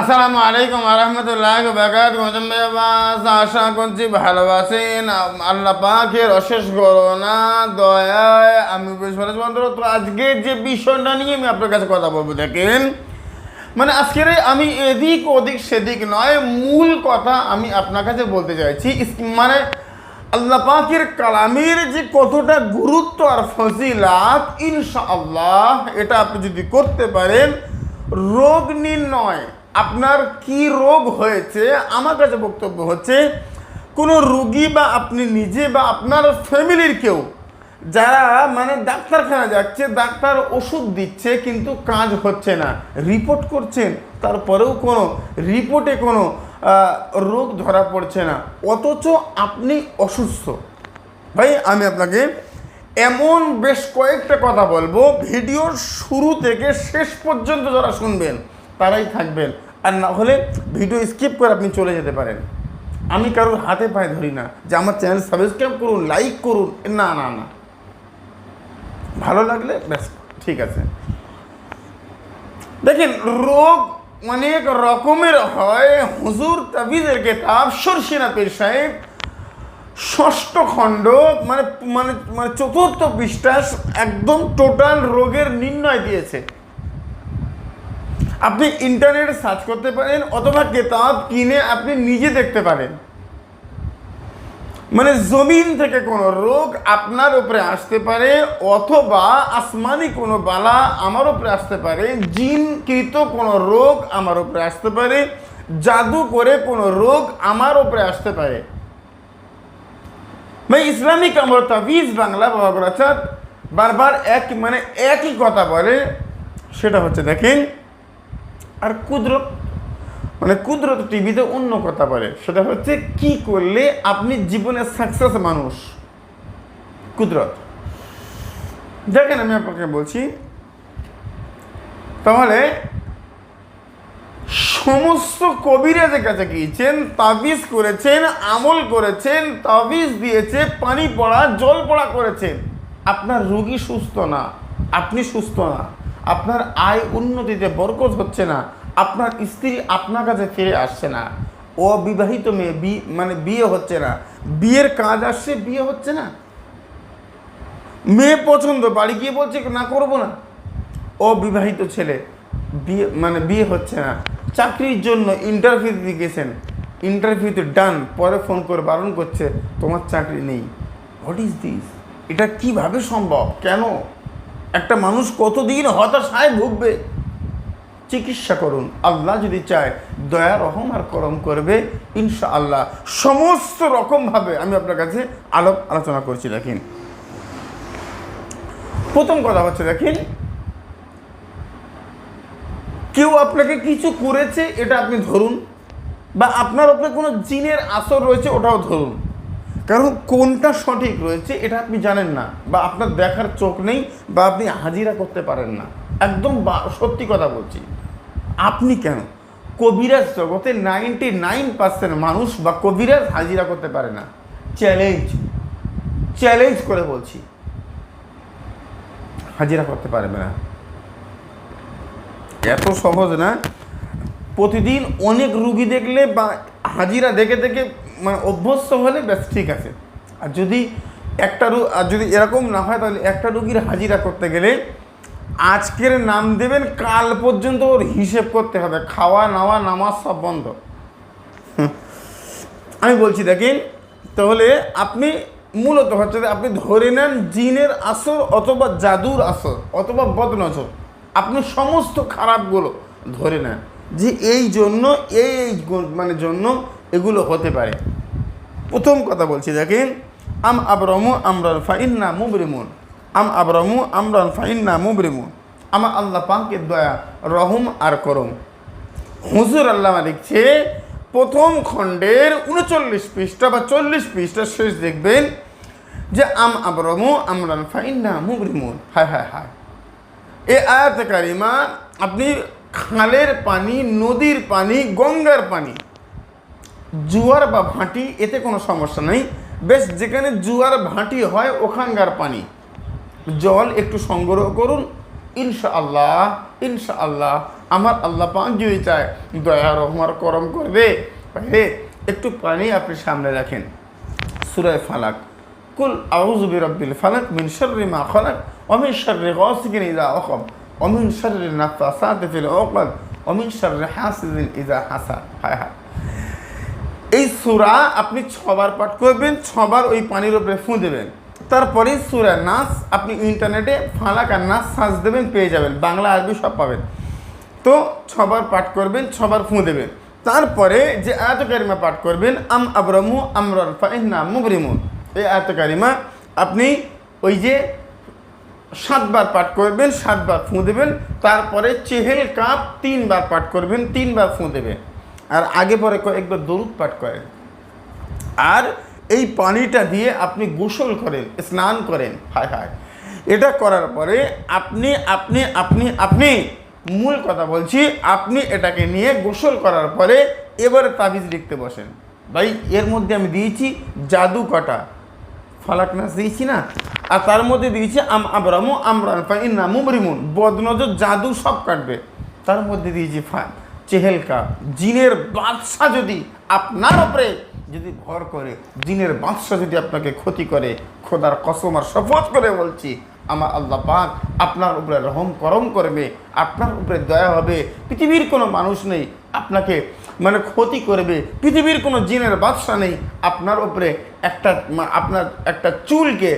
আসসালামু আলাইকুম আরহামতুল্লাহ বাকাত মজম্বাস আশা করছি ভালোবাসেন আল্লাহ পাকের অশেষ করোনা দয়ায়। আমি তো আজকে যে বিষয়টা নিয়ে আমি আপনার কাছে কথা বলব, দেখেন। মানে আজকের আমি এদিক ওদিক সেদিক নয়, মূল কথা আমি আপনার কাছে বলতে চাইছি মানে আল্লাহ পাকের কালামের যে কতটা গুরুত্ব আর ফজিলাত, ইনশাআল্লাহ, এটা আপনি যদি করতে পারেন, রোগ নির্ণয় আপনার কি রোগ হয়েছে? আমার কাছে বক্তব্য হচ্ছে, কোনো রুগী বা আপনি নিজে বা আপনার ফ্যামিলির কেউ, যারা মানে ডাক্তারখানা যাচ্ছে, ডাক্তার ওষুধ দিচ্ছে, কিন্তু কাজ হচ্ছে না, রিপোর্ট করছেন, তারপরেও কোনো রিপোর্টে কোনো রোগ ধরা পড়ছে না, অথচ আপনি অসুস্থ। ভাই, আমি আপনাকে এমন বেশ কয়েকটা কথা বলব, ভিডিওর শুরু থেকে শেষ পর্যন্ত যারা শুনবেন। তারাই থাকবেন। আর না হলে ভিডিও স্কিপ করে আপনি চলে যেতে পারেন। আমি কারোর হাতে পায়ে ধরি না। যে আমার চ্যানেল সাবস্ক্রাইব করুন লাইক করুন, না না না। ভালো লাগলে ব্যাস, ঠিক আছে। দেখেন, রোগ অনেক রকমের হয়। হুজুর তাবিজের কেতাব, সরসিনা সাহেব, ষষ্ঠ খণ্ড মানে মানে মানে চতুর্থ পৃষ্ঠা একদম টোটাল রোগের নির্ণয় দিয়েছে। আপনি ইন্টারনেটে সার্চ করতে পারেন অথবা কেতাব কিনে আপনি নিজে দেখতে পারেন। মানে জমিন থেকে কোনো রোগ আপনার উপরে আসতে পারে অথবা আসমানি কোনো বালা আমার উপরে আসতে পারে, জিনকৃত কোনো রোগ আমার উপরে আসতে পারে, জাদু করে কোনো রোগ আমার উপরে আসতে পারে। ভাই, ইসলামিক আমল তাবিজ বাংলা বাবা বারবার এক মানে একই কথা বলে, সেটা হচ্ছে দেখেন আর কুদরত মানে কুদরত টিভিতে অন্য কথা বলে। সেটা হচ্ছে, কি করলে আপনি জীবনে সাকসেস মানুষ? কুদরত। দেখেন, আমি আপনাকে বলছি, তাহলে সমস্ত কবিরাজের কাছে গিয়েছেন, তাবিজ করেছেন, আমল করেছেন, তাবিজ দিয়েছে, পানি পড়া, জল পড়া করেছেন, আপনার রোগী সুস্থ না, আপনি সুস্থ না। আপনার আয় উন্নতিতে বরকত হচ্ছে না, আপনার স্ত্রী আপনার কাছে ফিরে আসছে না। অবিবাহিত মেয়ে বি মানে বিয়ে হচ্ছে না। বিয়ের কাজ আসছে, বিয়ে হচ্ছে না। মেয়ে পছন্দ, বাড়ি গিয়ে বলছে না, করব না। অবিবাহিত ছেলে, বিয়ে মানে বিয়ে হচ্ছে না। চাকরির জন্য ইন্টারভিউ দিতে গেছেন। ইন্টারভিউতে ডান পরে ফোন করে বারণ করছে, তোমার চাকরি নেই। হোয়াট ইজ দিস এটা কীভাবে সম্ভব? কেন? একটা মানুষ কতদিন হতাশায় ভুগবে? চিকিৎসা করুন। আল্লাহ যদি চায়, দয়া, রহম আর করম করবে ইনশা আল্লাহ সমস্ত রকমভাবে আমি আপনার কাছে আলোপ আলোচনা করছি, দেখেন। প্রথম কথা হচ্ছে, দেখেন, কেউ আপনাকে কিছু করেছে, এটা আপনি ধরুন, বা আপনার উপরে কোনো জিনের আসর রয়েছে, ওটাও ধরুন। কারণ কোনটা সঠিক রয়েছে এটা আপনি জানেন না, বা আপনার দেখার চোখ নেই, বা আপনি হাজিরা করতে পারেন না। একদম সত্যি কথা বলছি। আপনি কেন? কবিরাজ জগতে নাইনটি নাইন পার্সেন্ট মানুষ বা কবিরাজ হাজিরা করতে পারে না। চ্যালেঞ্জ চ্যালেঞ্জ করে বলছি। হাজিরা করতে পারবে না। এত সহজ না? প্রতিদিন অনেক রুগী দেখলে বা হাজিরা দেখে দেখে মানে অভ্যস্ত হলে ব্যাস ঠিক আছে। আর যদি একটা রু আর যদি এরকম না হয়, তাহলে একটা রুগীর হাজিরা করতে গেলে আজকের নাম দেবেন, কাল পর্যন্ত ওর হিসেব করতে হবে। খাওয়া, নাওয়া, নামাজ সব বন্ধ। আমি বলছি, দেখেন, তাহলে আপনি মূলত হচ্ছে আপনি ধরে নেন জিনের আসর অথবা জাদুর আসর অথবা বদনজর। আপনি সমস্ত খারাপগুলো ধরে নেন যে এই জন্য, এই মানে জন্য এগুলো হতে পারে। প্রথম কথা বলছি, দেখেন, আম আবরমু আমরান ফাইন্না মুবরিমুন। আম আবরমু আমরান ফাইন্না মুবরিমুন। আমার আল্লাহ পাকের দয়া, রহম আর করম। হুজুর আল্লাহ লিখছে প্রথম খণ্ডের উনচল্লিশ পৃষ্ঠা বা চল্লিশ পৃষ্ঠা শেষ দেখবেন যে আম আবরমু আমরান ফাইন্না মুবরিমুন। হায় হায় হায়। এ আয়াত কারিমা, আপনি খালের পানি, নদীর পানি, গঙ্গার পানি জুয়ার বা ভাঁটি, এতে কোনো সমস্যা নেই। বেশ, যেখানে জুয়ার ভাঁটি হয়, ওখানকার পানি। জল একটু সংগ্রহ করুন। ইনশা আল্লাহ ইনশা আল্লাহ আমার আল্লাহ পাক যদি চায়, দয়া রহমার করম করবে। হে, একটু পানি আপনি সামনে রাখেন। সুরায় ফালাক। কুল আউযু বিরাব্বিল ফালাক মিন শাররি মা খালাক, ওয়া মিন শাররি ইজা ইযা ওয়াকাব ওয়া মিন শাররি নাফাসাতি ফিল উকাদ ওয়া মিন শাররি হাসিদিন ইযা হাসাদ হায় হায়। এই সুরা আপনি ছবার পাঠ করবেন, ছবার ওই পানির উপরে ফুঁ দেবেন। তারপরে সুরা নাচ আপনি ইন্টারনেটে ফালাক আর নাচ সার্চ দেবেন, পেয়ে যাবেন। বাংলা, আরবি সব পাবেন। তো ছবার পাঠ করবেন, ছবার ফুঁ দেবেন। তারপরে যে আয়াত কারিমা পাঠ করবেন, আম আবরামু আমরান ফাইন্না মুবরিমুন। এই আয়াত কারিমা আপনি ওই যে সাতবার পাঠ করবেন, সাতবার ফুঁ দেবেন। তারপরে চেহেল কাপ তিনবার পাঠ করবেন, তিনবার ফুঁ দেবেন। আর আগে পরে কয়েকবার দরুদ পাঠ করেন। আর এই পানিটা দিয়ে আপনি গোসল করেন, স্নান করেন, হায় হায়। এটা করার পরে আপনি আপনি আপনি আপনি, মূল কথা বলছি, আপনি এটাকে নিয়ে গোসল করার পরে এবারে তাবিজ লিখতে বসেন। ভাই, এর মধ্যে আমি দিয়েছি জাদু কটা। ফালাক নাচ দিয়েছি না? আর তার মধ্যে দিয়েছি আম আবরামু আমরান ফাইন্না মুবরিমুন বদনজর জাদু সব কাটবে। তার মধ্যে দিয়েছি ফা চেহেলকা, জিনের বাদশা যদি আপনার উপরে যদি ভর করে, জিনের বাদশা যদি আপনাকে ক্ষতি করে, খোদার কসম আর শপথ করে বলছি, আমার আল্লাহ পাক আপনার উপরে রহম করম করবে, আপনার উপরে দয়া হবে, পৃথিবীর কোনো মানুষ নেই আপনাকে মানে ক্ষতি করবে, পৃথিবীর কোনো জিনের বাদশা নেই আপনার উপরে একটা আপনার একটা চুলকে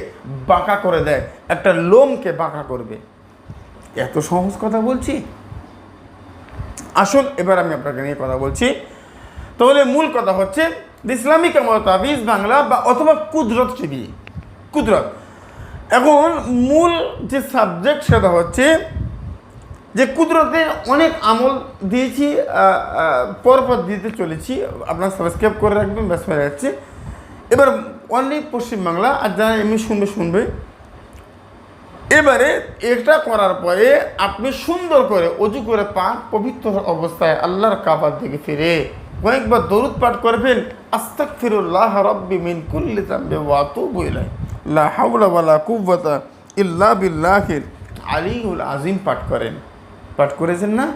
বাঁকা করে দেয়, একটা লোমকে বাঁকা করবে। এত সহজ কথা বলছি? আসুন, এবার আমি আপনাকে নিয়ে কথা বলছি। তাহলে মূল কথা হচ্ছে ইসলামিক তাবিজ বাংলা বা অথবা কুদরত টিভি। কুদরত। এখন মূল যে সাবজেক্ট সেটা হচ্ছে যে কুদরতে অনেক আমল দিয়েছি পরপর দিতে চলেছি। আপনার সাবস্ক্রাইব করে রাখবেন ব্যস্ত হয়ে যাচ্ছে। এবার অনলি পশ্চিমবাংলা, আর যারা এমনি শুনবে শুনবে। এবারে এটা করার পরে আপনি সুন্দর করে অজু করে পাক পবিত্র অবস্থায় আল্লাহর কাবার দিকে ফিরে। কয়েকবার দরুদ পাঠ করবেন আস্তাক ফিরুল্লাহ রব্বি মিন কুল্লি তাম্বে ওয়াতু বইলাই লা হাওলা ওয়ালা কুওয়াতা ইল্লা বিল্লাহিল আলিউল আজিম পাঠ করেন। পাঠ করেছেন না?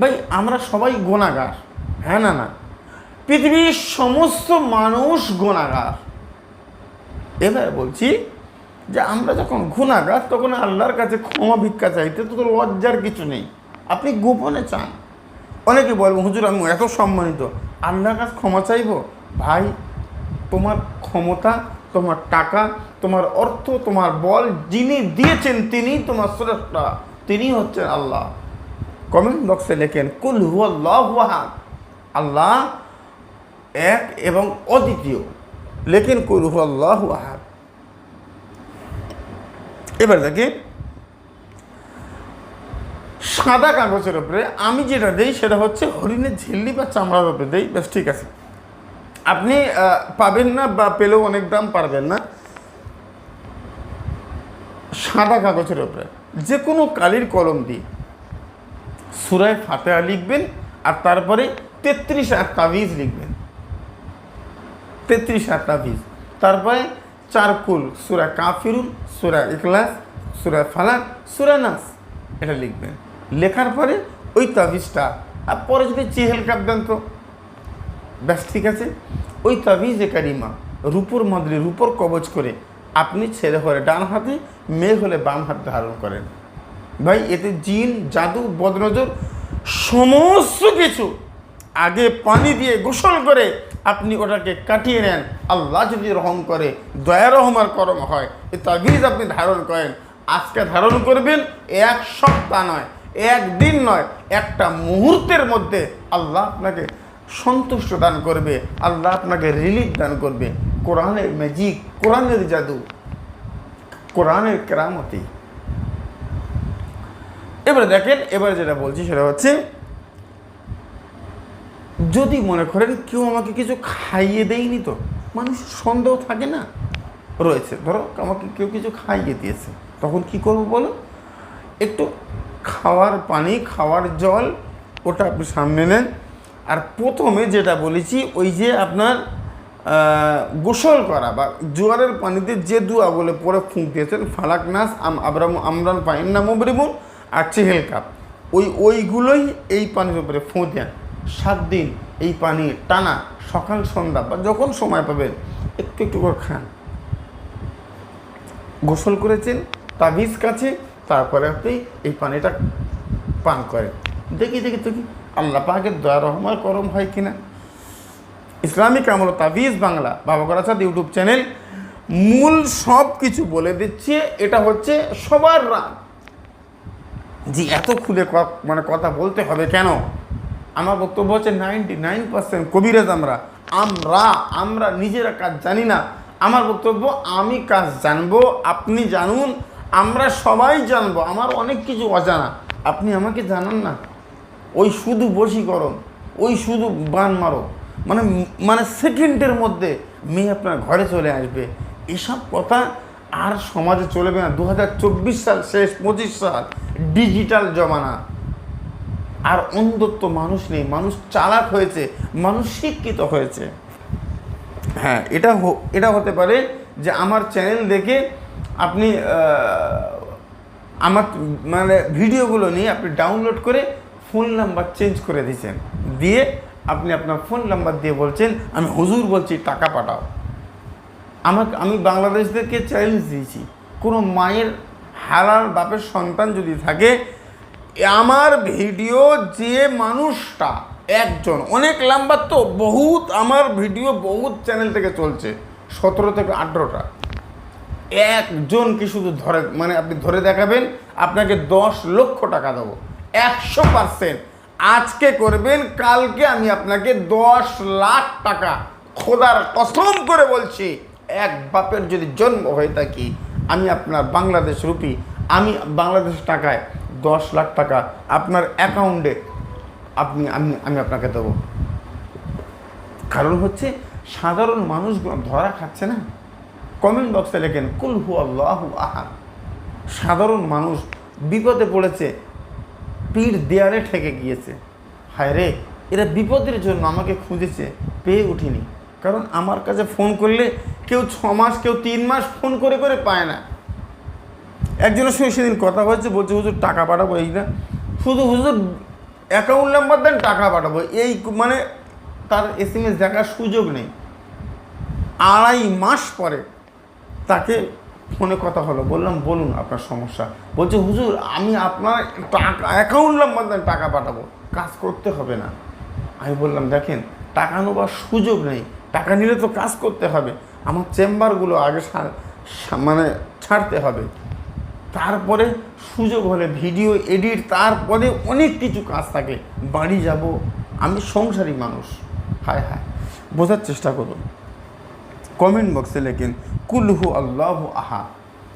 ভাই, আমরা সবাই গোনাগার হ্যাঁ না না? পৃথিবীর সমস্ত মানুষ গোনাগার এবার বলছি যে আমরা যখন গুণাগার, তখন আল্লাহর কাছে ক্ষমা ভিক্ষা চাইতে তো লজ্জার কিছু নেই। আপনি গোপনে চান। অনেকে বলব, হুজুর, আমি এত সম্মানিত। আল্লাহর কাছে ক্ষমা চাইব? ভাই, তোমার ক্ষমতা, তোমার টাকা, তোমার অর্থ, তোমার বল যিনি দিয়েছেন তিনি, তোমার স্রষ্টা, তিনি হচ্ছেন আল্লাহ। কমেন্ট বক্সে লেখেন, কুল হুয়াল্লাহ ওয়াহাদ আল্লাহ এক এবং অদ্বিতীয়। লেখেন, কুল হুয়াল্লাহ ওয়াহাদ এবার দেখেন সাদা কাগজের উপরে আমি যেটা দেই সেটা হচ্ছে হরিণের ঝিল্লি বা চামড়ার উপরে দেই। বেশ, ঠিক আছে। আপনি পাবেন না বা পেলেও অনেক দাম পারবেন না। সাদা কাগজের উপরে যে কোনো কালির কলম দিয়ে সুরায় ফাতেহা লিখবেন আর তারপরে তেত্রিশ আর তাবিজ লিখবেন। তেত্রিশ আর তাবিজ তারপরে চার কুল সুরা কাফিরুন, সুরা ইখলাস, সুরা ফালাক, সুরা নাস। এটা লিখবেন। লেখার পরে ওই তাবিজটা, আর পরে যদি চেহেল কাপ দেন তো? ব্যাস, ঠিক আছে। ওই তাবিজে কারিমা, রূপর মাদুরি রূপর কবচ করে আপনি ছেলে হলে ডান হাতে, মেয়ে হলে বাম হাত ধারণ করেন। ভাই, এতে জিন, জাদু, বদনজর, সমস্ত কিছু আগে পানি দিয়ে গোসল করে আপনি ওটাকে কাটিয়ে নেন। আল্লাহ যদি রহম করে, দয়া রহমার করম হয়, এ তাবিজ আপনি ধারণ করেন। আজকে ধারণ করবেন এক সপ্তাহ নয় একদিন নয়, একটা মুহূর্তের মধ্যে আল্লাহ আপনাকে সন্তুষ্ট দান করবে, আল্লাহ আপনাকে রিলিফ দান করবে। কোরআনের ম্যাজিক কোরআনের জাদু, কোরআনের কেরামতি। এবারে দেখেন, এবারে যেটা বলছি সেটা হচ্ছে যদি মনে করেন কেউ আমাকে কিছু খাইয়ে দেয়নি তো মানুষ সন্দেহ থাকে না? রয়েছে। ধরো আমাকে কেউ কিছু খাইয়ে দিয়েছে, তখন কি করব বলো? একটু খাওয়ার পানি, খাওয়ার জল, ওটা আপনি সামনে নেন। আর প্রথমে যেটা বলেছি, ওই যে আপনার গোসল করা বা জোয়ারের পানিতে যে দুয়া বলে, পরে ফুঁক দিয়েছেন, ফালাক নাস, আম আমরান পাইন্না মুবরিমুন আর চেহেল কাপ। ওই, ওইগুলোই এই পানির উপরে ফোঁ দেন। সাত দিন। এই পানি টানা সকাল, সন্ধ্যা বা যখন সময় পাবেন, একটু একটু করে খান। গোসল করেছেন, তাবিজ কাছে, তারপরে আপনি এই পানিটা পান করেন। দেখি দেখি দেখি আল্লাহ পাকের দয়া রহমান করম হয় কিনা। ইসলামিক আমল, তাবিজ বাংলা, বাবা করাচাঁদ ইউটিউব চ্যানেল। মূল সব কিছু বলে দিচ্ছে, এটা হচ্ছে সবার রাগ। যে এত খুলে ক- মানে কথা বলতে হবে কেন? আমার বক্তব্য হচ্ছে নাইনটি নাইন পার্সেন্ট কবিরাজ আমরা। আমরা আমরা নিজেরা কাজ জানি না। আমার বক্তব্য, আমি কাজ জানব, আপনি জানুন, আমরা সবাই জানব। আমার অনেক কিছু অজানা। আপনি আমাকে জানান না। ওই শুধু বশীকরণ, ওই শুধু বান মারো। মানে মানে সেকেন্ডের মধ্যে মেয়ে আপনার ঘরে চলে আসবে। এসব কথা আর সমাজে চলবে না। দু হাজার চব্বিশ সাল শেষ, পঁচিশ সাল, ডিজিটাল জমানা। আর অন্ধত্ব মানুষ নেই, মানুষ চালাক হয়েছে, মানুষ শিক্ষিত হয়েছে। হ্যাঁ এটা এটা হতে পারে যে আমার চ্যানেল দেখে আপনি আমার মানে ভিডিওগুলো নিয়ে আপনি ডাউনলোড করে ফোন নাম্বার চেঞ্জ করে দিয়েছেন। দিয়ে আপনি আপনার ফোন নাম্বার দিয়ে বলছেন, আমি হুজুর বলছি, টাকা পাঠাও। আমাকে, আমি বাংলাদেশদেরকে চ্যালেঞ্জ দিয়েছি। কোনো মায়ের হালাল বাপের সন্তান যদি থাকে আমার ভিডিও যে মানুষটা, একজন, অনেক নাম্বার তো, বহুত আমার ভিডিও, বহুত চ্যানেল থেকে চলছে, সতেরো থেকে আঠেরোটা। একজনকে শুধু ধরে মানে আপনি ধরে দেখাবেন, আপনাকে দশ লক্ষ টাকা দেবো, একশো পার্সেন্ট। আজকে করবেন, কালকে আমি আপনাকে দশ লাখ টাকা, খোদার কসম করে বলছি, এক বাপের যদি জন্ম হয়ে থাকি, আমি আপনার বাংলাদেশ রুপি, আমি বাংলাদেশ টাকায় দশ লাখ টাকা আপনার অ্যাকাউন্টে আপনি, আমি আমি আপনাকে দেবো। কারণ হচ্ছে সাধারণ মানুষগুলো ধরা খাচ্ছে না। কমেন্ট বক্সে লেখেন, কুল হু আল্লাহু আহাদ। সাধারণ মানুষ বিপদে পড়েছে, পীর দেয়ালে ঠেকে গিয়েছে। হায় রে, এরা বিপদের জন্য আমাকে খুঁজেছে, পেয়ে উঠিনি। কারণ আমার কাছে ফোন করলে কেউ ছ মাস, কেউ তিন মাস ফোন করে করে পায় না। একজনের সঙ্গে সেদিন কথা হয়েছে, বলছে, হুজুর, টাকা পাঠাবো, এই না। শুধু হুজুর অ্যাকাউন্ট নাম্বার দেন, টাকা পাঠাবো। এই মানে তার এস এম এস দেখার সুযোগ নেই। আড়াই মাস পরে তাকে ফোনে কথা হলো। বললাম, বলুন আপনার সমস্যা। বলছে, হুজুর, আমি আপনার টাকা অ্যাকাউন্ট নাম্বার দেন, টাকা পাঠাবো। কাজ করতে হবে না। আমি বললাম, দেখেন, টাকা নেবার সুযোগ নেই। টাকা নিলে তো কাজ করতে হবে। আমার চেম্বারগুলো আগে মানে ছাড়তে হবে। তারপরে সুযোগ হলে ভিডিও এডিট, তারপরে অনেক কিছু কাজ থাকে বাড়ি যাব। আমি সংসারী মানুষ। হায় হায়। বোঝার চেষ্টা করুন। কমেন্ট বক্সে লেখেন কুলহু আল্লাহ আহা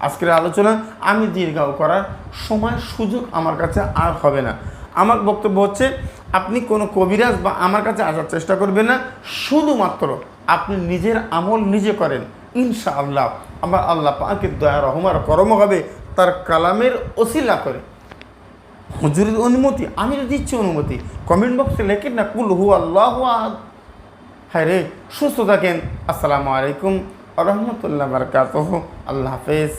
আজকের আলোচনা আমি দীর্ঘাও করার সময় সুযোগ আমার কাছে আর হবে না। আমার বক্তব্য হচ্ছে, আপনি কোনো কবিরাজ বা আমার কাছে আসার চেষ্টা করবেন না। শুধুমাত্র আপনি নিজের আমল নিজে করেন। ইনশাআল্লাহ, আমার আল্লাহ পাকের দয়া রহমার করম হবে। তার কালামের ওসিলা করে। হুজুরের অনুমতি আমি তো দিচ্ছি অনুমতি। কমেন্ট বক্সে লেখেন না, কুল হু আল্লাহ হ্যাঁ রে, সুস্থ থাকেন। আসসালামু আলাইকুম রহমতুল্লাহ বারকাত আল্লাহ হাফেজ।